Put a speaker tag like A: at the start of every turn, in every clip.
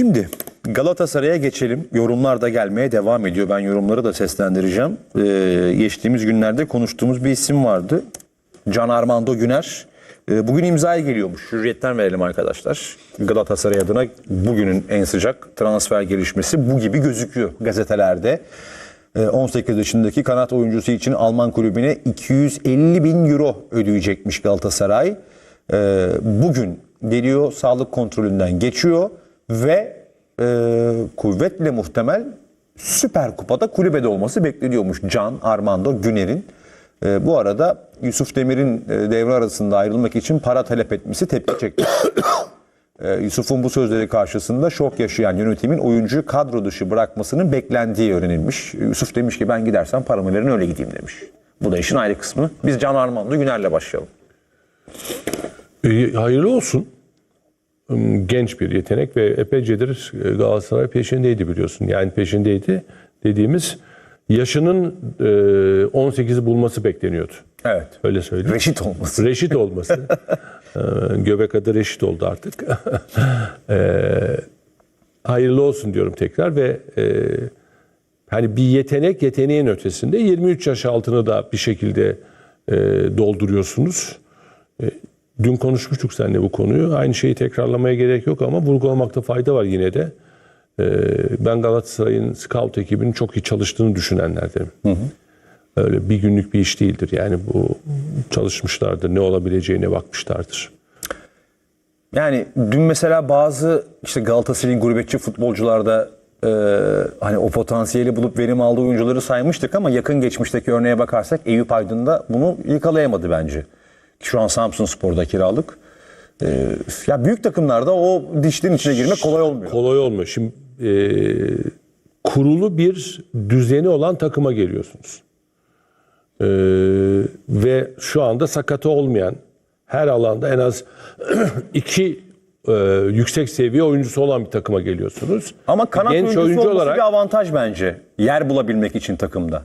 A: Şimdi Galatasaray'a geçelim. Yorumlar da gelmeye devam ediyor. Ben yorumları da seslendireceğim. Ee, geçtiğimiz günlerde konuştuğumuz bir isim vardı. Can Armando Güner. Ee, bugün imzaya geliyormuş. Hürriyetten verelim arkadaşlar. Galatasaray adına bugünün en sıcak transfer gelişmesi bu gibi gözüküyor gazetelerde. Ee, 18 yaşındaki kanat oyuncusu için Alman kulübüne 250 bin euro ödeyecekmiş Galatasaray. Ee, bugün geliyor sağlık kontrolünden geçiyor ve e, kuvvetle muhtemel Süper Kupa'da kulübede olması bekleniyormuş Can Armando Güner'in. E, bu arada Yusuf Demir'in e, devre arasında ayrılmak için para talep etmesi tepki çekti. E, Yusuf'un bu sözleri karşısında şok yaşayan yönetimin oyuncuyu kadro dışı bırakmasının beklendiği öğrenilmiş. Yusuf demiş ki ben gidersem paramı verin öyle gideyim demiş. Bu da işin ayrı kısmı. Biz Can Armando Güner'le başlayalım.
B: E, hayırlı olsun. Genç bir yetenek ve epeycedir e, Galatasaray peşindeydi biliyorsun. Yani peşindeydi dediğimiz yaşının e, 18'i bulması bekleniyordu.
A: Evet.
B: Öyle söyleyeyim.
A: Reşit olması.
B: Reşit olması. Ee, Göbek adı Reşit oldu artık. Hayırlı olsun diyorum tekrar ve e, hani bir yetenek yeteneğin ötesinde 23 yaş altını da bir şekilde e, dolduruyorsunuz. Dün konuşmuştuk seninle bu konuyu. Aynı şeyi tekrarlamaya gerek yok ama vurgulamakta fayda var yine de. E, ben Galatasaray'ın scout ekibinin çok iyi çalıştığını düşünenlerdenim. Öyle bir günlük bir iş değildir. Yani bu çalışmışlardır, ne olabileceğine bakmışlardır.
A: Yani dün mesela bazı işte Galatasaray'ın gurbetçi futbolcularda e, hani o potansiyeli bulup verim aldığı oyuncuları saymıştık ama yakın geçmişteki örneğe bakarsak Eyüp Aydın da bunu yakalayamadı bence. Şu an Samsun Spor'da kiralık. E, ya büyük takımlarda o dişlerin içine girmek kolay olmuyor.
B: Kolay olmuyor. Şimdi e, kurulu bir düzeni olan takıma geliyorsunuz. E, ve şu anda sakatı olmayan her alanda en az iki e, yüksek seviye oyuncusu olan bir takıma geliyorsunuz.
A: Ama kanat
B: Genç
A: oyuncusu
B: oyuncu olarak
A: bir avantaj bence. Yer bulabilmek için takımda.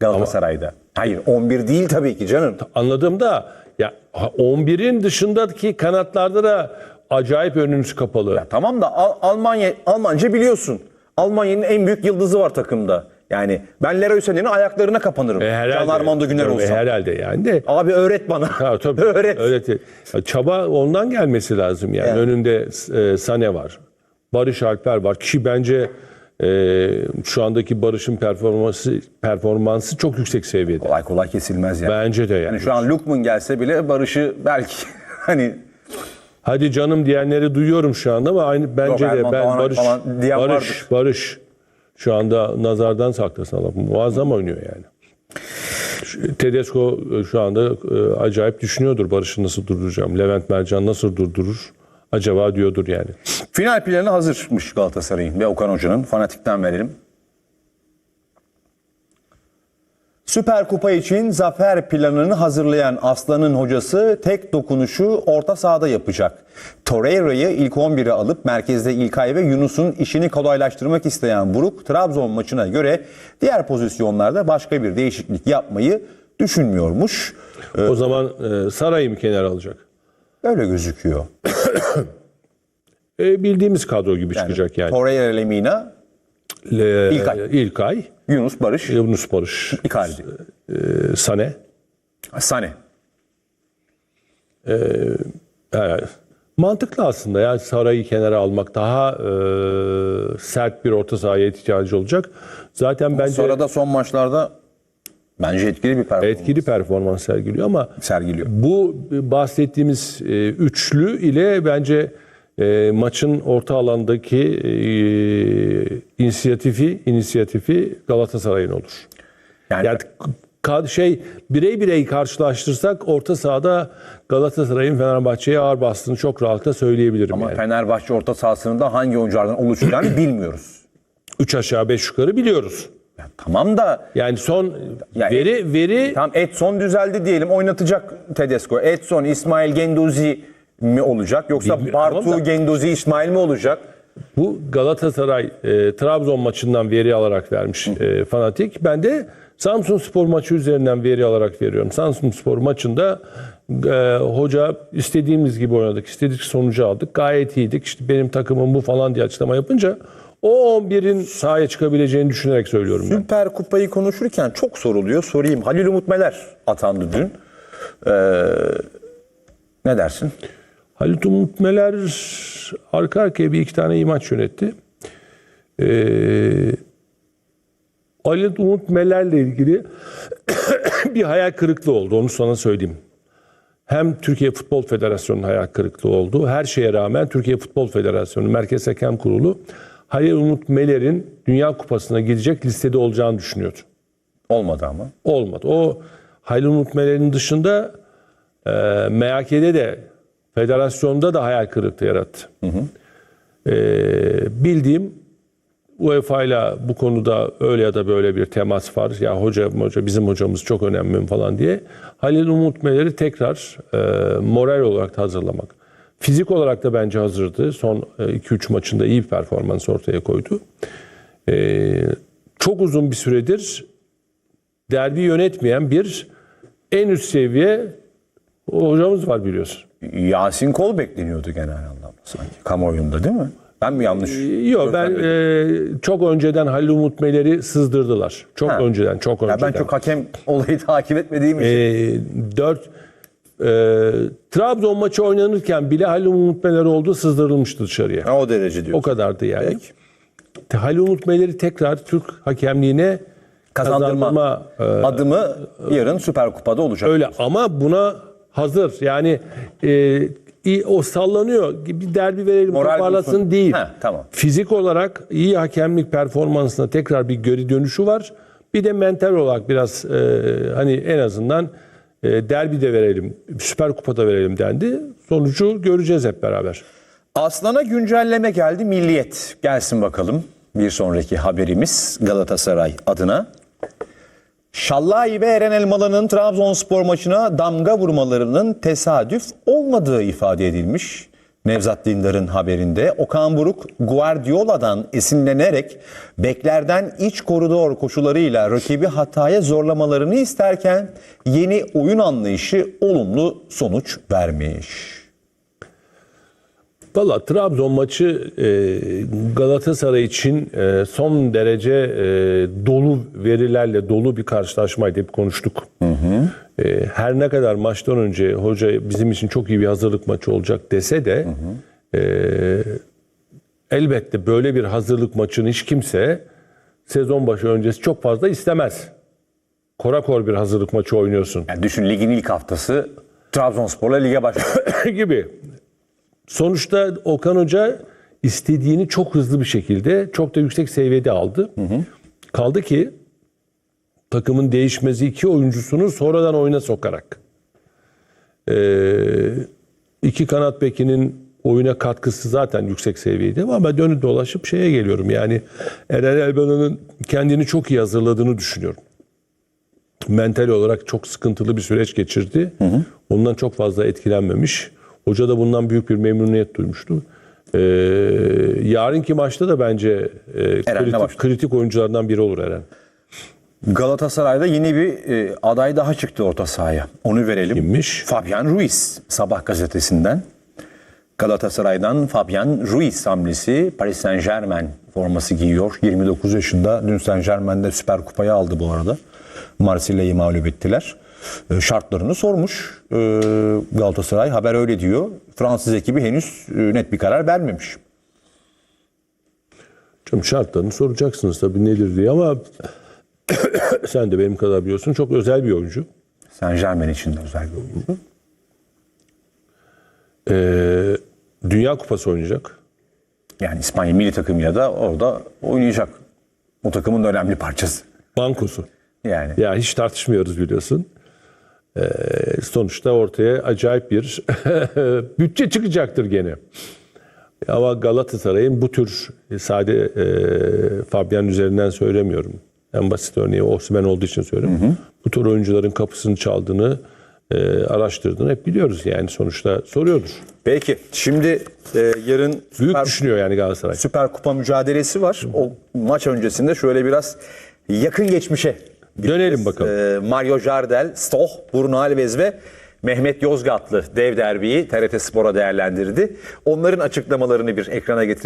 A: Galatasaray'da. Hayır 11 değil tabii ki canım.
B: anladığımda ya 11'in dışındaki kanatlarda da acayip önünüz kapalı.
A: Tamam da Al- Almanya Almanca biliyorsun. Almanya'nın en büyük yıldızı var takımda. Yani ben Leroy Sané'nin ayaklarına kapanırım.
B: E, herhalde.
A: Can Armando Güner
B: Tabii,
A: olsam.
B: Herhalde yani de.
A: Abi öğret bana.
B: Ha, tabii.
A: öğret.
B: Öğret. Ya, Çaba ondan gelmesi lazım yani.
A: Yani.
B: Önünde e, Sane var. Barış Alper var. Ki bence e, şu andaki Barış'ın performansı performansı çok yüksek seviyede.
A: Kolay kolay kesilmez yani.
B: Bence de yani.
A: Yani şu an Lukman gelse bile Barış'ı belki hani
B: Hadi canım diyenleri duyuyorum şu anda ama aynı bence de
A: Erman
B: ben Barış
A: falan diyen
B: Barış
A: vardır.
B: Barış şu anda nazardan saklasın Allah. Muazzam oynuyor yani. Tedesco e, şu anda e, acayip düşünüyordur Barış'ı nasıl durduracağım. Levent Mercan nasıl durdurur? Acaba diyordur yani.
A: final planı hazırmış Galatasaray'ın ve Okan Hoca'nın. Fanatikten verelim. Süper Kupa için zafer planını hazırlayan Aslan'ın hocası tek dokunuşu orta sahada yapacak. Torreira'yı ilk 11'e alıp merkezde İlkay ve Yunus'un işini kolaylaştırmak isteyen Buruk, Trabzon maçına göre diğer pozisyonlarda başka bir değişiklik yapmayı düşünmüyormuş.
B: O zaman e, Saray'ı mı kenara alacak?
A: Öyle gözüküyor.
B: E, bildiğimiz kadro gibi çıkacak yani.
A: Torreira, Lemina,
B: Le-
A: İlkay.
B: İlkay,
A: Yunus, Barış,
B: Yunus Barış,
A: Icardi,
B: e, Sane.
A: Sane.
B: Evet. Mantıklı aslında ya Saray'ı kenara almak daha e, sert bir orta sahaya ihtiyacı olacak. Zaten bence
A: Sonra da son maçlarda bence etkili bir performans
B: etkili performans sergiliyor ama
A: sergiliyor.
B: bu bahsettiğimiz e, üçlü ile bence e, maçın orta alandaki e, inisiyatifi inisiyatifi Galatasaray'ın olur.
A: Yani,
B: Yani ka- şey birey birey karşılaştırsak orta sahada Galatasaray'ın Fenerbahçe'ye ağır bastığını çok rahatlıkla söyleyebilirim
A: ama
B: yani.
A: Fenerbahçe orta sahasının da hangi oyunculardan oluşacağını bilmiyoruz.
B: Üç aşağı beş yukarı biliyoruz.
A: Ya tamam da
B: Yani son
A: Ya
B: veri veri
A: tam Edson düzeldi diyelim oynatacak Tedesco. Edson, İsmail Gendozi mi olacak yoksa
B: Bilmiyorum,
A: Bartu
B: tamam da-
A: Gendozi İsmail mi olacak?
B: Bu Galatasaray e, Trabzon maçından veri alarak vermiş e, fanatik. Ben de Samsun Spor maçı üzerinden veri alarak veriyorum. Samsun Spor maçında e, hoca istediğimiz gibi oynadık. istedik sonucu aldık. Gayet iyiydik. İşte benim takımım bu falan diye açıklama yapınca o 11'in sahaya çıkabileceğini düşünerek söylüyorum ben.
A: Süper Kupayı konuşurken çok soruluyor. Sorayım. Halil Umut Meler atandı dün. Ee, ne dersin?
B: Halit Umut Meler arka arkaya bir iki tane iyi maç yönetti. Ee, Halit Umut Meler'le ilgili bir hayal kırıklığı oldu. Onu sana söyleyeyim. Hem Türkiye Futbol Federasyonu'nun hayal kırıklığı oldu. Her şeye rağmen Türkiye Futbol Federasyonu Merkez Hakem Kurulu Halil Umut Meler'in Dünya Kupası'na gidecek listede olacağını düşünüyordu.
A: Olmadı ama.
B: Olmadı. O Halil Umut Meler'in dışında e, MHK'de de federasyonda da hayal kırıklığı yarattı. E, bildiğim UEFA ile bu konuda öyle ya da böyle bir temas var. Ya hoca, hoca bizim hocamız çok önemli falan diye. Halil Umut Meler'i tekrar e, moral olarak hazırlamak. Fizik olarak da bence hazırdı. Son 2-3 maçında iyi bir performans ortaya koydu. E, çok uzun bir süredir derbi yönetmeyen bir en üst seviye hocamız var biliyorsun.
A: Yasin Kol bekleniyordu genel anlamda sanki. Kamuoyunda değil mi? Ben mi yanlış?
B: Yok ben e, çok önceden Halil Umut Meler'i sızdırdılar. Çok
A: Ha.
B: önceden, çok
A: Ya
B: önceden.
A: ben çok hakem olayı takip etmediğim için.
B: E, 4 e, Trabzon maçı oynanırken bile Halil Umut Meler oldu sızdırılmıştı dışarıya.
A: Ha, o derece diyor.
B: O kadardı yani. Halil Umut Meler'i tekrar Türk hakemliğine
A: Kazandırma,
B: kazandırma e,
A: adımı yarın Süper Kupa'da olacak.
B: Öyle ama buna hazır. Yani e, o sallanıyor. Bir derbi verelim
A: Moral
B: toparlasın
A: bulsun.
B: değil.
A: Ha, tamam.
B: Fizik olarak iyi hakemlik performansına tekrar bir geri dönüşü var. Bir de mental olarak biraz e, hani en azından derbi de verelim, Süper Kupa'da verelim dendi. Sonucu göreceğiz hep beraber.
A: Aslan'a güncelleme geldi Milliyet. Gelsin bakalım bir sonraki haberimiz Galatasaray adına. Şallayi ve Eren Elmalı'nın Trabzonspor maçına damga vurmalarının tesadüf olmadığı ifade edilmiş. Nevzat Dindar'ın haberinde Okan Buruk Guardiola'dan esinlenerek beklerden iç koridor koşularıyla rakibi hataya zorlamalarını isterken yeni oyun anlayışı olumlu sonuç vermiş.
B: Valla Trabzon maçı e, Galatasaray için e, son derece e, dolu verilerle dolu bir karşılaşmaydı. Hep konuştuk. E, her ne kadar maçtan önce hoca bizim için çok iyi bir hazırlık maçı olacak dese de e, elbette böyle bir hazırlık maçını hiç kimse sezon başı öncesi çok fazla istemez. Korakor bir hazırlık maçı oynuyorsun.
A: Yani düşün ligin ilk haftası Trabzonspor'la lige başlıyor.
B: gibi. Sonuçta Okan Hoca istediğini çok hızlı bir şekilde çok da yüksek seviyede aldı. Kaldı ki takımın değişmezi iki oyuncusunu sonradan oyuna sokarak. Ee, iki kanat bekinin oyuna katkısı zaten yüksek seviyede ama dönüp dolaşıp şeye geliyorum. Yani Eren Elban'ın kendini çok iyi hazırladığını düşünüyorum mental olarak çok sıkıntılı bir süreç geçirdi. Ondan çok fazla etkilenmemiş. Hoca da bundan büyük bir memnuniyet duymuştu. Ee, yarınki maçta da bence e, kritik, kritik oyunculardan biri olur Eren.
A: Galatasaray'da yeni bir e, aday daha çıktı orta sahaya. Onu verelim.
B: Kimmiş?
A: Fabian Ruiz Sabah gazetesinden. Galatasaray'dan Fabian Ruiz hamlesi Paris Saint Germain forması giyiyor. 29 yaşında. Dün Saint Germain'de Süper Kupayı aldı bu arada. Marsilya'yı mağlup ettiler. E, şartlarını sormuş e, Galatasaray. Haber öyle diyor. Fransız ekibi henüz e, net bir karar vermemiş.
B: Canım şartlarını soracaksınız tabii nedir diye ama sen de benim kadar biliyorsun çok özel bir oyuncu.
A: Saint Germain için de özel bir oyuncu.
B: Ee, Dünya Kupası oynayacak.
A: Yani İspanya milli takımıyla da orada oynayacak. O takımın da önemli parçası.
B: Bankosu.
A: Yani.
B: Ya hiç tartışmıyoruz biliyorsun. Ee, sonuçta ortaya acayip bir bütçe çıkacaktır gene. Ama Galatasaray'ın bu tür sade e, Fabian üzerinden söylemiyorum. En basit örneği Osimhen olduğu için söylüyorum. Bu tür oyuncuların kapısını çaldığını e, araştırdığını hep biliyoruz yani sonuçta soruyordur.
A: Peki şimdi e, yarın
B: Büyük
A: Süper,
B: düşünüyor yani Galatasaray.
A: Süper Kupa mücadelesi var. O maç öncesinde şöyle biraz yakın geçmişe
B: Dönelim bakalım.
A: e, Mario Jardel, Stoh, Bruno Alves ve Mehmet Yozgatlı dev derbiyi TRT Spor'a değerlendirdi. Onların açıklamalarını bir ekrana getirelim.